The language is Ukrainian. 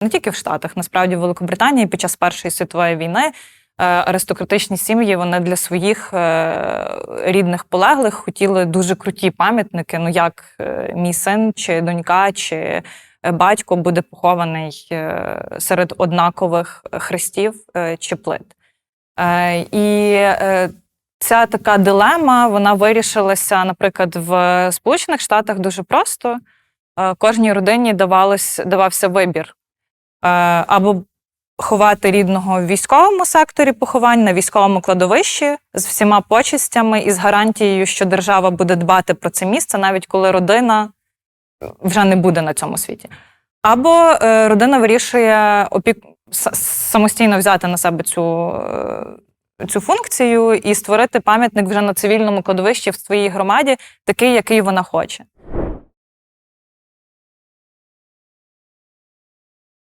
не тільки в Штатах, насправді в Великобританії під час Першої світової війни е, аристократичні сім'ї вони для своїх е, рідних полеглих хотіли дуже круті пам'ятники. Ну як е, мій син, чи донька, чи батько буде похований серед однакових хрестів чи плит. І ця така дилема вона вирішилася, наприклад, в Сполучених Штатах дуже просто. Кожній родині давалось, давався вибір або ховати рідного в військовому секторі поховань на військовому кладовищі з всіма почестями і з гарантією, що держава буде дбати про це місце, навіть коли родина вже не буде на цьому світі. Або е, родина вирішує опік... самостійно взяти на себе цю, е, цю функцію і створити пам'ятник вже на цивільному кладовищі в своїй громаді, такий, який вона хоче.